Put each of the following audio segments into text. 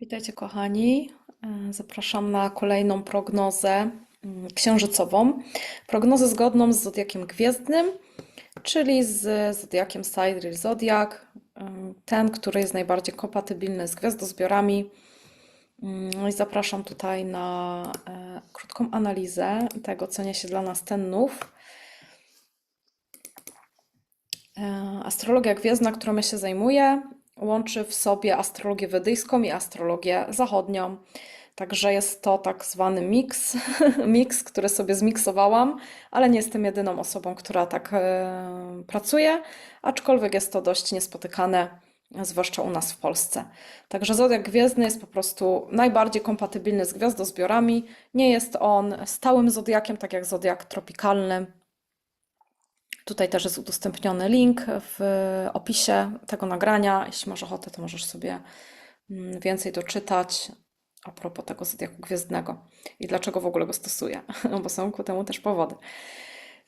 Witajcie kochani. E, Zapraszam na kolejną prognozę mm, księżycową. Prognozę zgodną z zodiakiem gwiezdnym, czyli z zodiakiem Sidereal Zodiak, e, ten, który jest najbardziej kompatybilny z gwiazdozbiorami. Mm, No i zapraszam tutaj na e, krótką analizę tego, co niesie dla nas ten nów. Astrologia gwiezdna, którą ja się zajmuję, łączy w sobie astrologię wedyjską i astrologię zachodnią. Także jest to tak zwany miks, miks, który sobie zmiksowałam, ale nie jestem jedyną osobą, która tak e, pracuje, aczkolwiek jest to dość niespotykane, zwłaszcza u nas w Polsce. Także zodiak gwiezdny jest po prostu najbardziej kompatybilny z gwiazdozbiorami. Nie jest on stałym zodiakiem, tak jak zodiak tropikalny. Tutaj też jest udostępniony link w opisie tego nagrania. Jeśli masz ochotę, to możesz sobie mm, więcej doczytać a propos tego zodiaku gwiezdnego i dlaczego w ogóle go stosuję, no bo są ku temu też powody.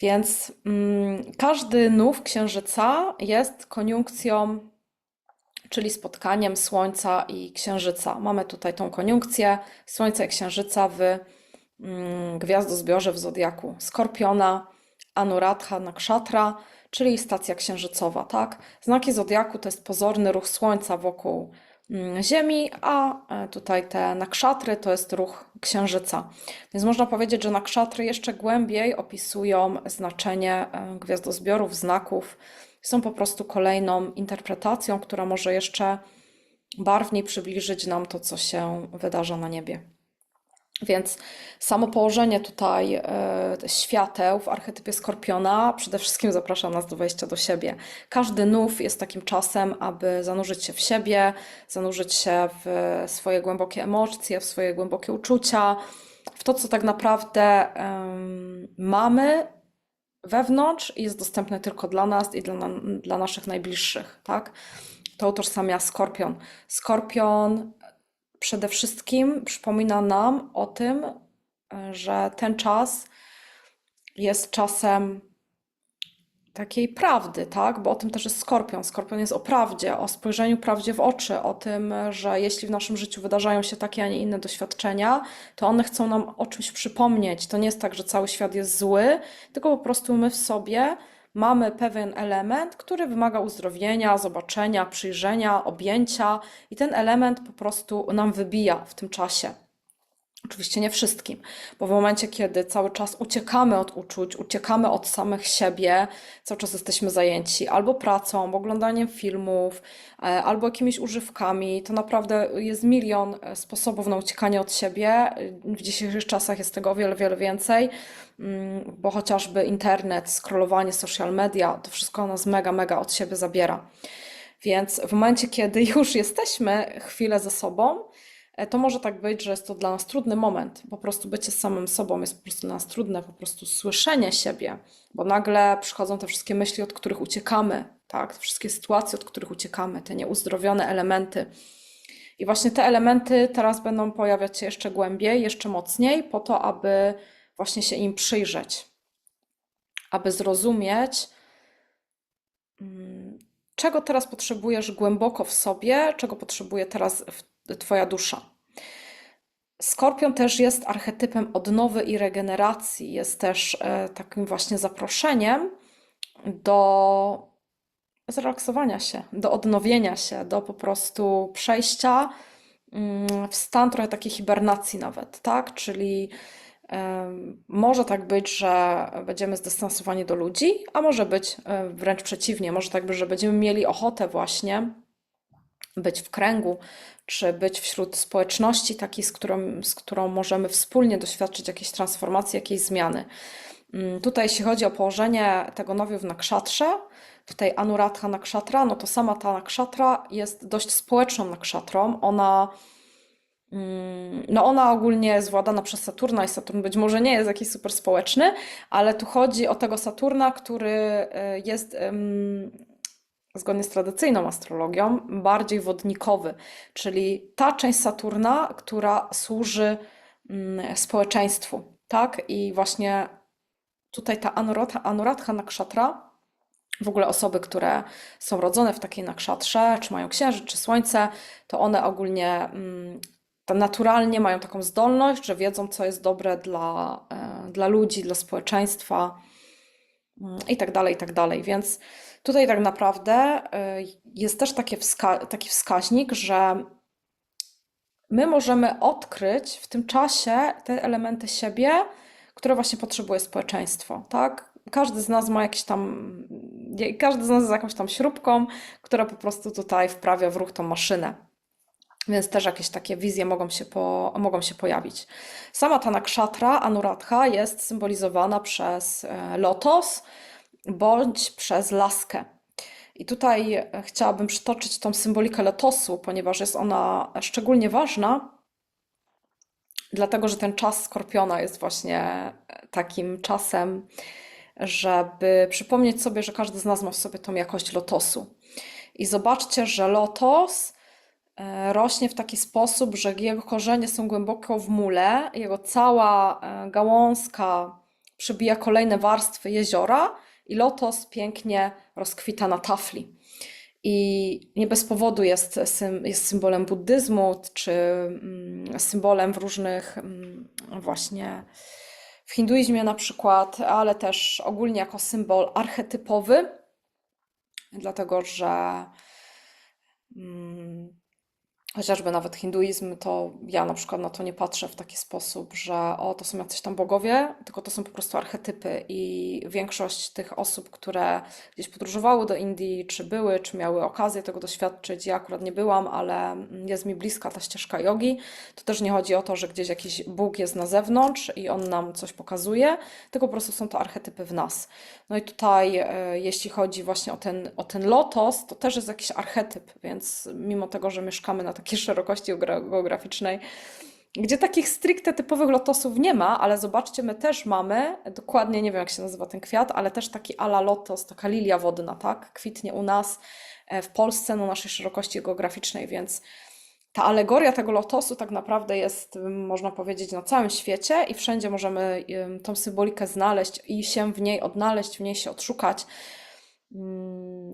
Więc mm, każdy nów księżyca jest koniunkcją, czyli spotkaniem Słońca i Księżyca. Mamy tutaj tą koniunkcję Słońca i Księżyca w mm, gwiazdozbiorze w zodiaku Skorpiona, Anuradha Nakshatra, czyli stacja księżycowa, tak? Znaki zodiaku to jest pozorny ruch Słońca wokół mm, Ziemi, a e, tutaj te nakszatry to jest ruch księżyca. Więc można powiedzieć, że nakszatry jeszcze głębiej opisują znaczenie e, gwiazdozbiorów, znaków. Są po prostu kolejną interpretacją, która może jeszcze barwniej przybliżyć nam to, co się wydarza na niebie. Więc samo położenie tutaj e, świateł w archetypie Skorpiona przede wszystkim zaprasza nas do wejścia do siebie. Każdy nów jest takim czasem, aby zanurzyć się w siebie, zanurzyć się w swoje głębokie emocje, w swoje głębokie uczucia, w to, co tak naprawdę mamy wewnątrz i jest dostępne tylko dla nas i dla, dla naszych najbliższych, tak? To utożsamia Skorpion. Skorpion przede wszystkim przypomina nam o tym, że ten czas jest czasem takiej prawdy, tak? Bo o tym też jest Skorpion. Skorpion jest o prawdzie, o spojrzeniu prawdzie w oczy, o tym, że jeśli w naszym życiu wydarzają się takie, a nie inne doświadczenia, to one chcą nam o czymś przypomnieć. To nie jest tak, że cały świat jest zły, tylko po prostu my w sobie mamy pewien element, który wymaga uzdrowienia, zobaczenia, przyjrzenia, objęcia, i ten element po prostu nam wybija w tym czasie. Oczywiście nie wszystkim, bo w momencie, kiedy cały czas uciekamy od uczuć, uciekamy od samych siebie, cały czas jesteśmy zajęci albo pracą, oglądaniem filmów, e, albo jakimiś używkami, to naprawdę jest milion e, sposobów na uciekanie od siebie. W dzisiejszych czasach jest tego o wiele, wiele więcej, mm, bo chociażby internet, scrollowanie social media, to wszystko nas mega, mega od siebie zabiera. Więc w momencie, kiedy już jesteśmy chwilę ze sobą, E, to może tak być, że jest to dla nas trudny moment. Po prostu bycie samym sobą jest po prostu dla nas trudne, po prostu słyszenie siebie, bo nagle przychodzą te wszystkie myśli, od których uciekamy, tak? Te wszystkie sytuacje, od których uciekamy, te nieuzdrowione elementy. I właśnie te elementy teraz będą pojawiać się jeszcze głębiej, jeszcze mocniej, po to, aby właśnie się im przyjrzeć, aby zrozumieć, mm, czego teraz potrzebujesz głęboko w sobie, czego potrzebuje teraz Twoja dusza. Skorpion też jest archetypem odnowy i regeneracji, jest też e, takim właśnie zaproszeniem do zrelaksowania się, do odnowienia się, do po prostu przejścia mm, w stan trochę takiej hibernacji nawet, tak? Czyli może tak być, że będziemy zdystansowani do ludzi, a może być e, wręcz przeciwnie. Może tak być, że będziemy mieli ochotę właśnie być w kręgu, czy być wśród społeczności takiej, z którą, z którą możemy wspólnie doświadczyć jakiejś transformacji, jakiejś zmiany. Mm, tutaj, jeśli chodzi o położenie tego nowiu w nakszatrze, tutaj Anuradha nakshatra, no to sama ta nakshatra jest dość społeczną nakszatrą. Ona, mm, no ona ogólnie jest władana przez Saturna i Saturn być może nie jest jakiś super społeczny, ale tu chodzi o tego Saturna, który e, jest zgodnie z tradycyjną astrologią, bardziej wodnikowy, czyli ta część Saturna, która służy mm, społeczeństwu, tak? I właśnie tutaj ta Anuradha, Anuradha Nakshatra w ogóle osoby, które są rodzone w takiej nakszatrze, czy mają księżyc, czy słońce, to one ogólnie mm, naturalnie mają taką zdolność, że wiedzą, co jest dobre dla, e, dla ludzi, dla społeczeństwa mm, i tak dalej, i tak dalej. Więc tutaj tak naprawdę e, jest też wska taki wskaźnik, że my możemy odkryć w tym czasie te elementy siebie, które właśnie potrzebuje społeczeństwo, tak? Każdy z nas ma jakiś tam, każdy z nas jest jakąś tam śrubką, która po prostu tutaj wprawia w ruch tą maszynę. Więc też jakieś takie wizje mogą się, po, mogą się pojawić. Sama ta nakshatra, Anuradha, jest symbolizowana przez e, lotos bądź przez laskę. I tutaj e, chciałabym przytoczyć tą symbolikę lotosu, ponieważ jest ona szczególnie ważna, dlatego że ten czas skorpiona jest właśnie e, takim czasem, żeby przypomnieć sobie, że każdy z nas ma w sobie tą jakość lotosu. I zobaczcie, że lotos e, rośnie w taki sposób, że jego korzenie są głęboko w mule, jego cała gałązka przebija kolejne warstwy jeziora i lotos pięknie rozkwita na tafli. I nie bez powodu jest, jest symbolem buddyzmu, czy mm, symbolem w różnych, mm, właśnie w hinduizmie na przykład, ale też ogólnie jako symbol archetypowy, dlatego że mm, chociażby nawet hinduizm, to ja na przykład na to nie patrzę w taki sposób, że o, to są jacyś tam bogowie, tylko to są po prostu archetypy i większość tych osób, które gdzieś podróżowały do Indii, czy były, czy miały okazję tego doświadczyć, ja akurat nie byłam, ale jest mi bliska ta ścieżka jogi, to też nie chodzi o to, że gdzieś jakiś Bóg jest na zewnątrz i on nam coś pokazuje, tylko po prostu są to archetypy w nas. No i tutaj, e, jeśli chodzi właśnie o ten, o ten lotos, to też jest jakiś archetyp, więc mimo tego, że mieszkamy na takiej szerokości geograficznej, gdzie takich stricte typowych lotosów nie ma, ale zobaczcie, my też mamy, dokładnie nie wiem jak się nazywa ten kwiat, ale też taki ala lotos, taka lilia wodna, tak? Kwitnie u nas e, w Polsce na naszej szerokości geograficznej, więc ta alegoria tego lotosu tak naprawdę jest, można powiedzieć, na całym świecie i wszędzie możemy tą symbolikę znaleźć i się w niej odnaleźć, w niej się odszukać.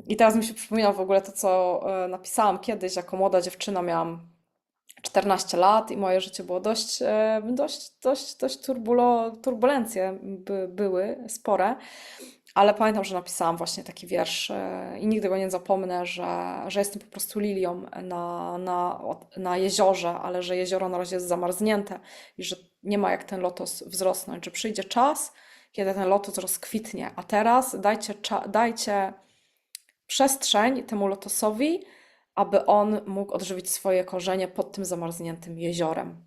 I teraz mi się przypomina w ogóle to, co e, napisałam kiedyś, jako młoda dziewczyna miałam 14 lat i moje życie było dość, e, dość, dość, dość turbulo, turbulencje by, były spore. Ale pamiętam, że napisałam właśnie taki wiersz e, i nigdy go nie zapomnę, że, że jestem po prostu lilią na, na, na jeziorze, ale że jezioro na razie jest zamarznięte i że nie ma jak ten lotos wzrosnąć, że przyjdzie czas, kiedy ten lotos rozkwitnie, a teraz dajcie, dajcie przestrzeń temu lotosowi, aby on mógł odżywić swoje korzenie pod tym zamarzniętym jeziorem.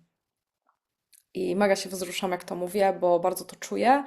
I mega się wzruszam, jak to mówię, bo bardzo to czuję.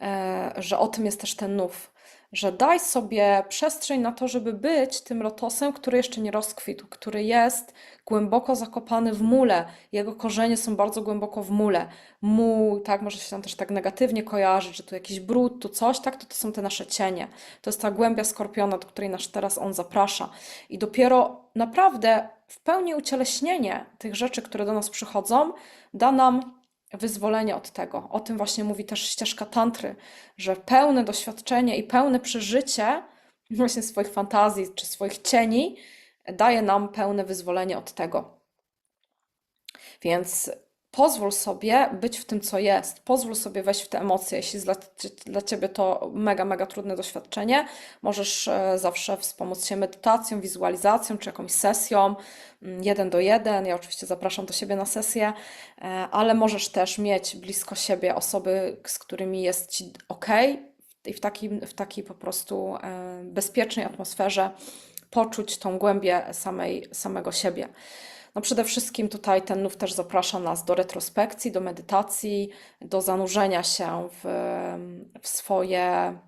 E, że o tym jest też ten nów, że daj sobie przestrzeń na to, żeby być tym lotosem, który jeszcze nie rozkwitł, który jest głęboko zakopany w mule. Jego korzenie są bardzo głęboko w mule. Muł, tak, może się tam też tak negatywnie kojarzyć, że tu jakiś brud, tu coś, tak, to to są te nasze cienie. To jest ta głębia skorpiona, do której nas teraz on zaprasza. I dopiero naprawdę w pełni ucieleśnienie tych rzeczy, które do nas przychodzą, da nam wyzwolenie od tego. O tym właśnie mówi też ścieżka tantry, że pełne doświadczenie i pełne przeżycie właśnie swoich fantazji czy swoich cieni daje nam pełne wyzwolenie od tego. Więc pozwól sobie być w tym, co jest. Pozwól sobie wejść w te emocje. Jeśli dla, dla Ciebie to mega, mega trudne doświadczenie, możesz e, zawsze wspomóc się medytacją, wizualizacją czy jakąś sesją mm, jeden do jeden. Ja oczywiście zapraszam do siebie na sesję, e, ale możesz też mieć blisko siebie osoby, z którymi jest Ci ok i w takiej, w takiej po prostu e, bezpiecznej atmosferze poczuć tą głębię samej, samego siebie. No przede wszystkim tutaj ten nów też zaprasza nas do retrospekcji, do medytacji, do zanurzenia się w, w swoje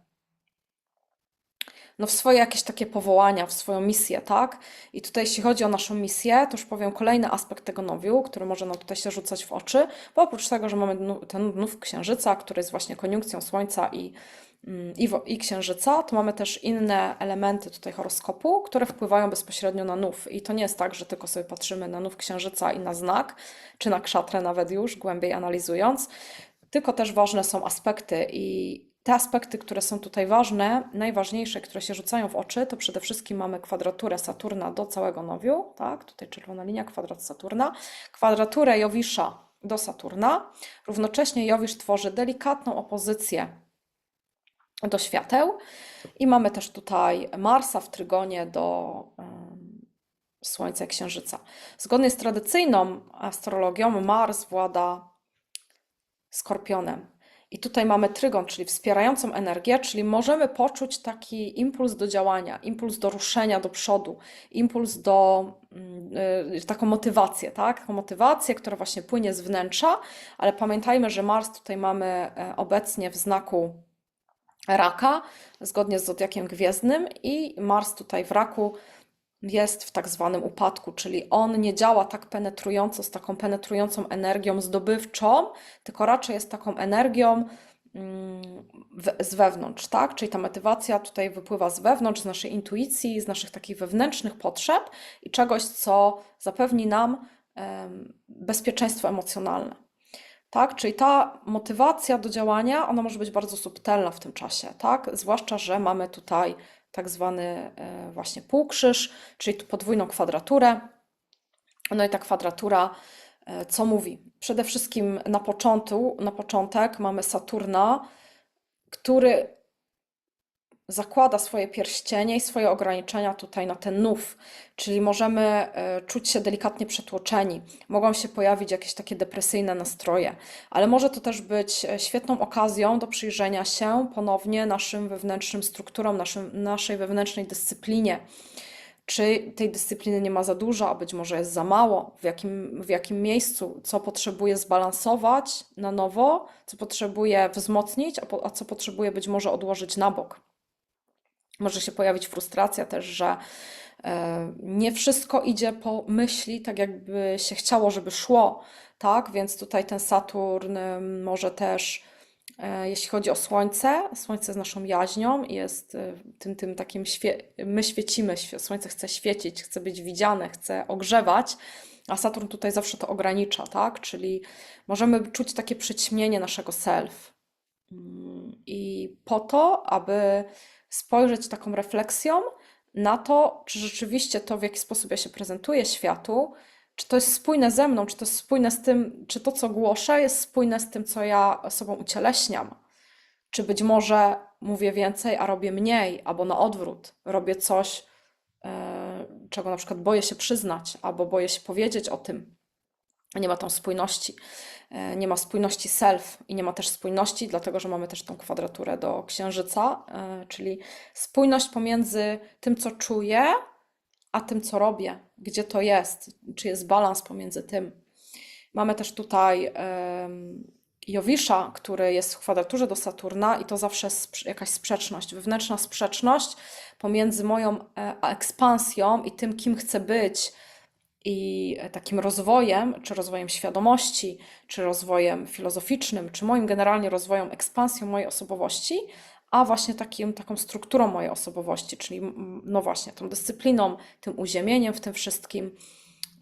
no w swoje jakieś takie powołania, w swoją misję, tak? I tutaj jeśli chodzi o naszą misję, to już powiem kolejny aspekt tego nowiu, który może nam tutaj się rzucać w oczy, bo oprócz tego, że mamy ten nów księżyca, który jest właśnie koniunkcją Słońca i i, i księżyca, to mamy też inne elementy tutaj horoskopu, które wpływają bezpośrednio na nów. I to nie jest tak, że tylko sobie patrzymy na nów księżyca i na znak, czy na krzatrę nawet już, głębiej analizując, tylko też ważne są aspekty i te aspekty, które są tutaj ważne, najważniejsze, które się rzucają w oczy, to przede wszystkim mamy kwadraturę Saturna do całego nowiu, tak? Tutaj czerwona linia, kwadrat Saturna, kwadraturę Jowisza do Saturna. Równocześnie Jowisz tworzy delikatną opozycję do świateł i mamy też tutaj Marsa w trygonie do Słońca i Księżyca. Zgodnie z tradycyjną astrologią Mars włada Skorpionem. I tutaj mamy trygon, czyli wspierającą energię, czyli możemy poczuć taki impuls do działania, impuls do ruszenia do przodu, impuls do mm, y, taką motywację, tak? Taką motywację, która właśnie płynie z wnętrza, ale pamiętajmy, że Mars tutaj mamy e, obecnie w znaku raka, zgodnie z zodiakiem gwiezdnym, i Mars tutaj w raku jest w tak zwanym upadku, czyli on nie działa tak penetrująco, z taką penetrującą energią zdobywczą, tylko raczej jest taką energią mm, z wewnątrz, tak? Czyli ta motywacja tutaj wypływa z wewnątrz, z naszej intuicji, z naszych takich wewnętrznych potrzeb i czegoś, co zapewni nam bezpieczeństwo emocjonalne. Tak, czyli ta motywacja do działania, ona może być bardzo subtelna w tym czasie, tak? Zwłaszcza, że mamy tutaj tak zwany e, właśnie półkrzyż, czyli tu podwójną kwadraturę. No i ta kwadratura, e, co mówi? Przede wszystkim na początku, na początek mamy Saturna, który zakłada swoje pierścienie i swoje ograniczenia tutaj na ten nów, czyli możemy e, czuć się delikatnie przetłoczeni, mogą się pojawić jakieś takie depresyjne nastroje, ale może to też być e, świetną okazją do przyjrzenia się ponownie naszym wewnętrznym strukturom, naszym, naszej wewnętrznej dyscyplinie. Czy tej dyscypliny nie ma za dużo, a być może jest za mało? W jakim, w jakim miejscu? Co potrzebuje zbalansować na nowo? Co potrzebuje wzmocnić, a, po, a co potrzebuje być może odłożyć na bok? Może się pojawić frustracja też, że e, nie wszystko idzie po myśli, tak jakby się chciało, żeby szło, tak? Więc tutaj ten Saturn może też, e, jeśli chodzi o Słońce, Słońce jest naszą jaźnią jest e, tym, tym takim, świe my świecimy, świe- Słońce chce świecić, chce być widziane, chce ogrzewać, a Saturn tutaj zawsze to ogranicza, tak? Czyli możemy czuć takie przyćmienie naszego self. Mm, I po to, aby spojrzeć taką refleksją na to, czy rzeczywiście to, w jaki sposób ja się prezentuję światu, czy to jest spójne ze mną, czy to jest spójne z tym, czy to, co głoszę, jest spójne z tym, co ja sobą ucieleśniam. Czy być może mówię więcej, a robię mniej, albo na odwrót, robię coś, e, czego na przykład boję się przyznać, albo boję się powiedzieć o tym. Nie ma tą spójności. E, Nie ma spójności self i nie ma też spójności, dlatego że mamy też tą kwadraturę do księżyca, e, czyli spójność pomiędzy tym, co czuję, a tym, co robię, gdzie to jest, czy jest balans pomiędzy tym. Mamy też tutaj Jowisza, który jest w kwadraturze do Saturna i to zawsze jest jakaś sprzeczność, wewnętrzna sprzeczność pomiędzy moją e, ekspansją i tym, kim chcę być i e, takim rozwojem, czy rozwojem świadomości, czy rozwojem filozoficznym, czy moim generalnie rozwojem, ekspansją mojej osobowości, a właśnie takim, taką strukturą mojej osobowości, czyli no właśnie tą dyscypliną, tym uziemieniem w tym wszystkim.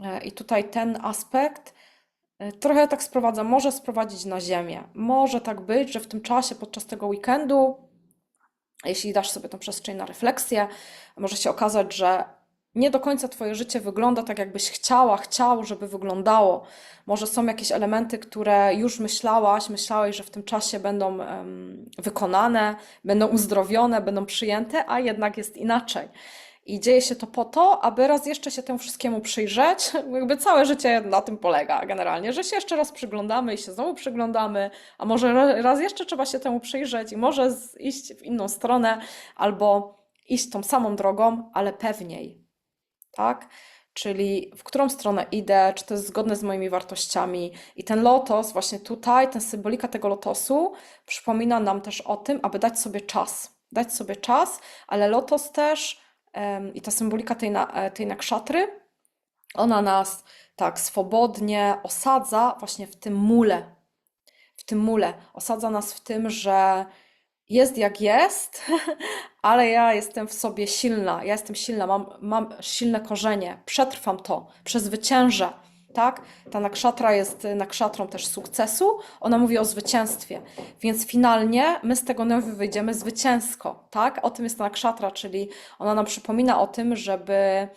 E, I tutaj ten aspekt e, trochę tak sprowadza, może sprowadzić na ziemię. Może tak być, że w tym czasie, podczas tego weekendu, jeśli dasz sobie tą przestrzeń na refleksję, może się okazać, że nie do końca Twoje życie wygląda tak, jakbyś chciała, chciał, żeby wyglądało. Może są jakieś elementy, które już myślałaś, myślałeś, że w tym czasie będą em, wykonane, będą uzdrowione, będą przyjęte, a jednak jest inaczej. I dzieje się to po to, aby raz jeszcze się temu wszystkiemu przyjrzeć. Jakby całe życie na tym polega generalnie, że się jeszcze raz przyglądamy i się znowu przyglądamy, a może ra- raz jeszcze trzeba się temu przyjrzeć i może iść w inną stronę albo iść tą samą drogą, ale pewniej tak? Czyli w którą stronę idę, czy to jest zgodne z moimi wartościami. I ten lotos, właśnie tutaj, ten symbolika tego lotosu przypomina nam też o tym, aby dać sobie czas. Dać sobie czas, ale lotos też em, i ta symbolika tej, na, e, tej nakszatry, ona nas tak swobodnie osadza właśnie w tym mule. W tym mule. Osadza nas w tym, że jest jak jest, ale ja jestem w sobie silna. Ja jestem silna, mam, mam silne korzenie, przetrwam to, przezwyciężę. tak? Ta nakshatra jest nakszatrą też sukcesu, ona mówi o zwycięstwie, więc finalnie my z tego nowy wyjdziemy zwycięsko, tak? O tym jest ta nakshatra, czyli ona nam przypomina o tym, żeby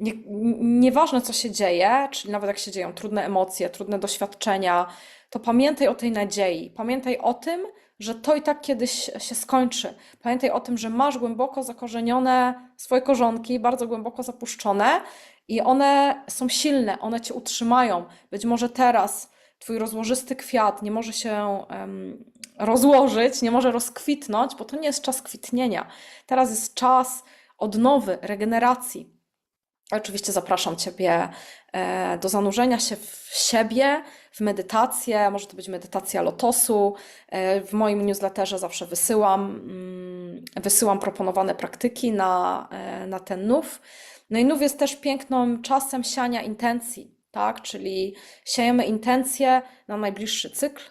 nie, nieważne co się dzieje, czyli nawet jak się dzieją trudne emocje, trudne doświadczenia, to pamiętaj o tej nadziei, pamiętaj o tym, że to i tak kiedyś się skończy. Pamiętaj o tym, że masz głęboko zakorzenione swoje korzonki, bardzo głęboko zapuszczone i one są silne, one cię utrzymają. Być może teraz twój rozłożysty kwiat nie może się um, rozłożyć, nie może rozkwitnąć, bo to nie jest czas kwitnienia. Teraz jest czas odnowy, regeneracji. Oczywiście zapraszam Ciebie e, do zanurzenia się w siebie, w medytację. Może to być medytacja lotosu. E, w moim newsletterze zawsze wysyłam, mm, wysyłam proponowane praktyki na, e, na ten nów. No i nów jest też pięknym czasem siania intencji, tak? Czyli siejemy intencje na najbliższy cykl.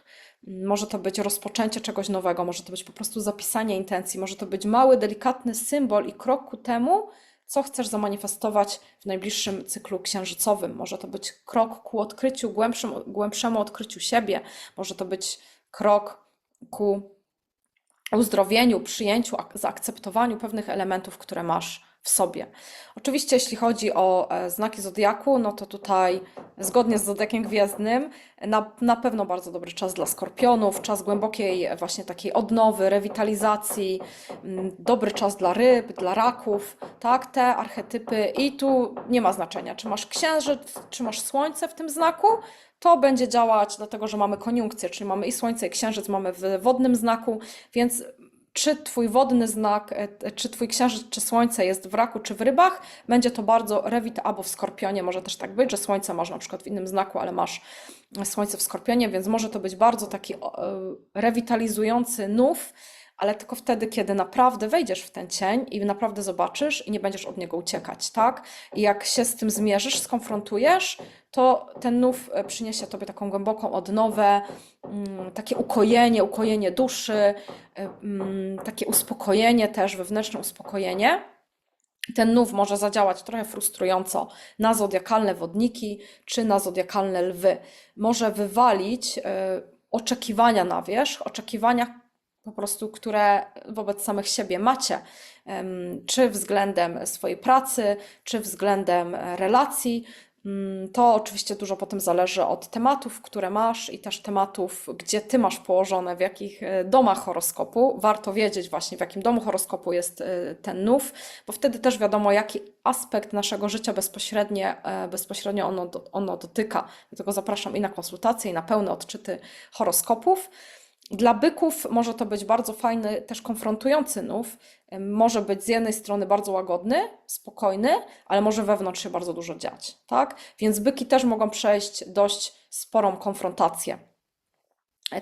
Może to być rozpoczęcie czegoś nowego, może to być po prostu zapisanie intencji, może to być mały, delikatny symbol i krok ku temu, co chcesz zamanifestować w najbliższym cyklu księżycowym. Może to być krok ku odkryciu, głębszym, głębszemu odkryciu siebie, może to być krok ku uzdrowieniu, przyjęciu, zaakceptowaniu pewnych elementów, które masz w sobie. Oczywiście, jeśli chodzi o e, znaki zodiaku, no to tutaj zgodnie z zodiakiem gwiezdnym, na, na pewno bardzo dobry czas dla skorpionów, czas głębokiej właśnie takiej odnowy, rewitalizacji, mm, dobry czas dla ryb, dla raków, tak, te archetypy i tu nie ma znaczenia, czy masz księżyc, czy masz słońce w tym znaku, to będzie działać, dlatego że mamy koniunkcję, czyli mamy i słońce, i księżyc, mamy w wodnym znaku, więc czy Twój wodny znak, e, czy Twój księżyc, czy słońce jest w raku, czy w rybach, będzie to bardzo rewit, albo w skorpionie. Może też tak być, że słońce masz na przykład w innym znaku, ale masz słońce w skorpionie, więc może to być bardzo taki e, rewitalizujący nów, ale tylko wtedy, kiedy naprawdę wejdziesz w ten cień i naprawdę zobaczysz i nie będziesz od niego uciekać, tak? I jak się z tym zmierzysz, skonfrontujesz, to ten nów e, przyniesie Tobie taką głęboką odnowę, mm, takie ukojenie, ukojenie duszy, e, mm, takie uspokojenie też, wewnętrzne uspokojenie. Ten nów może zadziałać trochę frustrująco na zodiakalne wodniki czy na zodiakalne lwy. Może wywalić e, oczekiwania na wierzch, oczekiwania, po prostu, które wobec samych siebie macie, czy względem swojej pracy, czy względem relacji. Mm, to oczywiście dużo potem zależy od tematów, które masz i też tematów, gdzie ty masz położone, w jakich e, domach horoskopu. Warto wiedzieć właśnie, w jakim domu horoskopu jest e, ten nów, bo wtedy też wiadomo, jaki aspekt naszego życia bezpośrednio, e, bezpośrednio ono, ono dotyka. Dlatego zapraszam i na konsultacje, i na pełne odczyty horoskopów. Dla byków może to być bardzo fajny, też konfrontujący nów. Może być z jednej strony bardzo łagodny, spokojny, ale może wewnątrz się bardzo dużo dziać, tak? Więc byki też mogą przejść dość sporą konfrontację.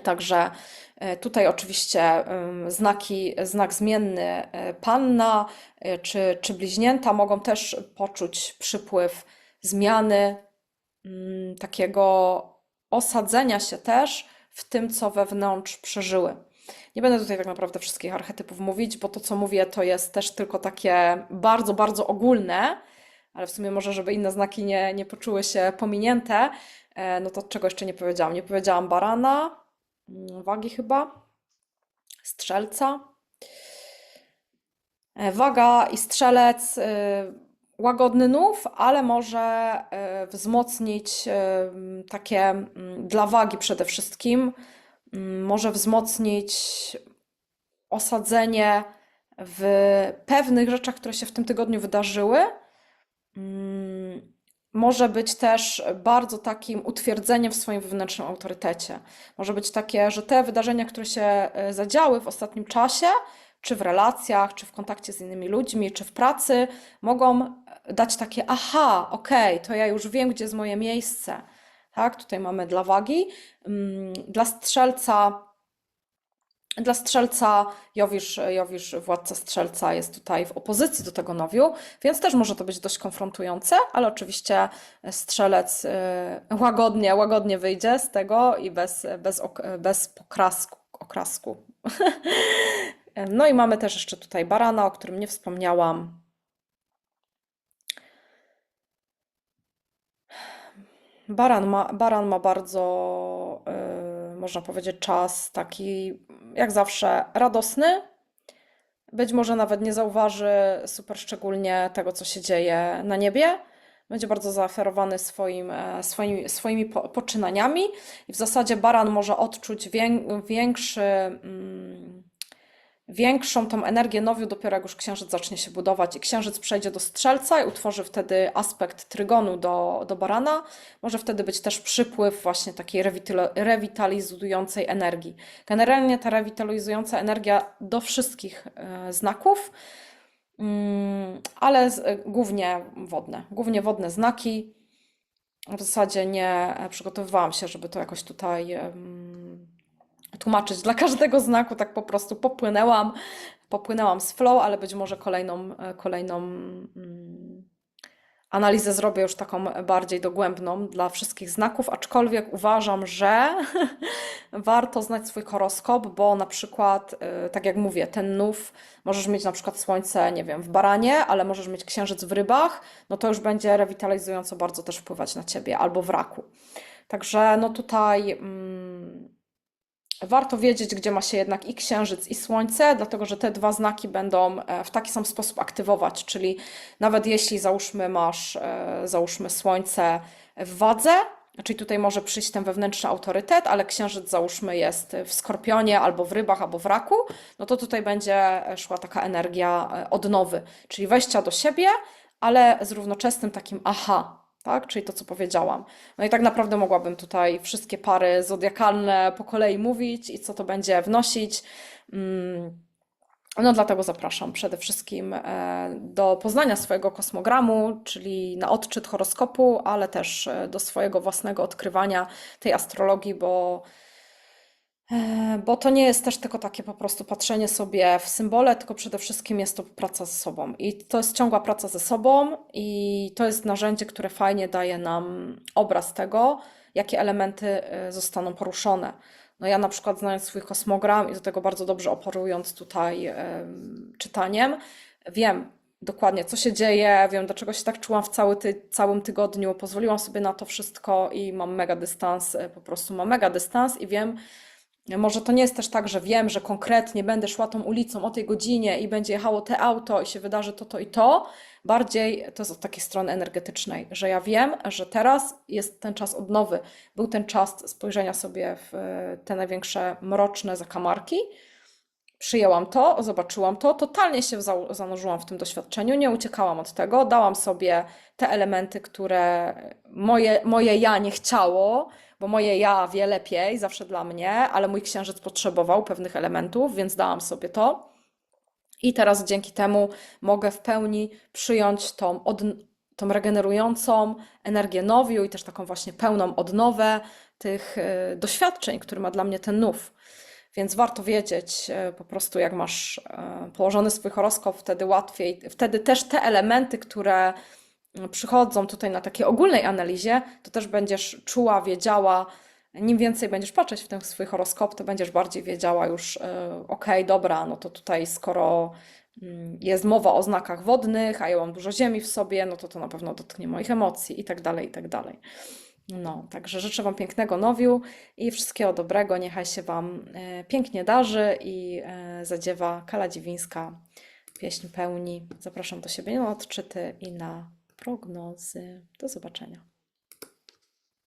Także e, tutaj oczywiście znaki, znak zmienny e, panna e, czy, czy bliźnięta mogą też poczuć przypływ zmiany, mm, takiego osadzenia się też w tym, co wewnątrz przeżyły. Nie będę tutaj tak naprawdę wszystkich archetypów mówić, bo to, co mówię, to jest też tylko takie bardzo, bardzo ogólne, ale w sumie może, żeby inne znaki nie, nie poczuły się pominięte, e, no to czego jeszcze nie powiedziałam? Nie powiedziałam barana, mm, wagi chyba, strzelca. E, waga i strzelec e, łagodny nów, ale może e, wzmocnić e, takie mm, dla wagi przede wszystkim, mm, może wzmocnić osadzenie w pewnych rzeczach, które się w tym tygodniu wydarzyły. Mm, może być też bardzo takim utwierdzeniem w swoim wewnętrznym autorytecie. Może być takie, że te wydarzenia, które się e, zadziały w ostatnim czasie, czy w relacjach, czy w kontakcie z innymi ludźmi, czy w pracy, mogą dać takie, aha, okej, okay, to ja już wiem, gdzie jest moje miejsce. Tak, tutaj mamy dla wagi. Mm, dla strzelca, dla strzelca Jowisz, Jowisz, władca strzelca, jest tutaj w opozycji do tego nowiu, więc też może to być dość konfrontujące, ale oczywiście strzelec y, łagodnie, łagodnie wyjdzie z tego i bez, bez, bez pokrasku, okrasku. No i mamy też jeszcze tutaj barana, o którym nie wspomniałam. Baran ma, baran ma bardzo, y, można powiedzieć, czas taki, jak zawsze, radosny. Być może nawet nie zauważy super szczególnie tego, co się dzieje na niebie. Będzie bardzo zaoferowany swoim, e, swoimi, swoimi po- poczynaniami i w zasadzie baran może odczuć wię- większy, mm, większą tą energię nowiu dopiero jak już księżyc zacznie się budować i księżyc przejdzie do strzelca i utworzy wtedy aspekt trygonu do, do barana. Może wtedy być też przypływ właśnie takiej rewitalizującej energii. Generalnie ta rewitalizująca energia do wszystkich e, znaków, mm, ale e, głównie wodne. Głównie wodne znaki. W zasadzie nie przygotowywałam się, żeby to jakoś tutaj tłumaczyć dla każdego znaku, tak po prostu popłynęłam, popłynęłam z flow, ale być może kolejną, e, kolejną mm, analizę zrobię już taką bardziej dogłębną dla wszystkich znaków, aczkolwiek uważam, że warto znać swój horoskop, bo na przykład, y, tak jak mówię, ten nów, możesz mieć na przykład słońce, nie wiem, w baranie, ale możesz mieć księżyc w rybach, no to już będzie rewitalizująco bardzo też wpływać na ciebie, albo w raku. Także no tutaj mm, warto wiedzieć, gdzie ma się jednak i księżyc, i słońce, dlatego że te dwa znaki będą e, w taki sam sposób aktywować, czyli nawet jeśli załóżmy masz, e, załóżmy słońce w wadze, czyli tutaj może przyjść ten wewnętrzny autorytet, ale księżyc załóżmy jest w skorpionie, albo w rybach, albo w raku, no to tutaj będzie szła taka energia e, odnowy, czyli wejścia do siebie, ale z równoczesnym takim aha, tak? Czyli to, co powiedziałam. No i tak naprawdę mogłabym tutaj wszystkie pary zodiakalne po kolei mówić i co to będzie wnosić. Mm, No dlatego zapraszam przede wszystkim e, do poznania swojego kosmogramu, czyli na odczyt horoskopu, ale też e, do swojego własnego odkrywania tej astrologii, bo Bo to nie jest też tylko takie po prostu patrzenie sobie w symbole, tylko przede wszystkim jest to praca ze sobą. I to jest ciągła praca ze sobą, i to jest narzędzie, które fajnie daje nam obraz tego, jakie elementy e, zostaną poruszone. No ja na przykład znając swój kosmogram i do tego bardzo dobrze operując tutaj em, czytaniem, wiem dokładnie co się dzieje, wiem dlaczego się tak czułam w cały ty, całym tygodniu, pozwoliłam sobie na to wszystko i mam mega dystans, e, po prostu mam mega dystans i wiem, może to nie jest też tak, że wiem, że konkretnie będę szła tą ulicą o tej godzinie i będzie jechało te auto i się wydarzy to, to i to. Bardziej to jest od takiej strony energetycznej, że ja wiem, że teraz jest ten czas odnowy. Był ten czas spojrzenia sobie w e, te największe mroczne zakamarki. Przyjęłam to, zobaczyłam to, totalnie się za- zanurzyłam w tym doświadczeniu, nie uciekałam od tego, dałam sobie te elementy, które moje, moje ja nie chciało, bo moje ja wie lepiej, zawsze dla mnie, ale mój księżyc potrzebował pewnych elementów, więc dałam sobie to. I teraz dzięki temu mogę w pełni przyjąć tą, od, tą regenerującą energię nowiu i też taką właśnie pełną odnowę tych e, doświadczeń, który ma dla mnie ten nów. Więc warto wiedzieć e, po prostu, jak masz e, położony swój horoskop, wtedy łatwiej, wtedy też te elementy, które przychodzą tutaj na takiej ogólnej analizie, to też będziesz czuła, wiedziała, nim więcej będziesz patrzeć w ten swój horoskop, to będziesz bardziej wiedziała już, e, okej, dobra, no to tutaj skoro mm, jest mowa o znakach wodnych, a ja mam dużo ziemi w sobie, no to to na pewno dotknie moich emocji i tak dalej, i tak dalej. No, także życzę Wam pięknego nowiu i wszystkiego dobrego. Niechaj się Wam e, pięknie darzy i e, zadziewa Kala Dziwińska, pieśń pełni. Zapraszam do siebie na odczyty i na prognozy. Do zobaczenia.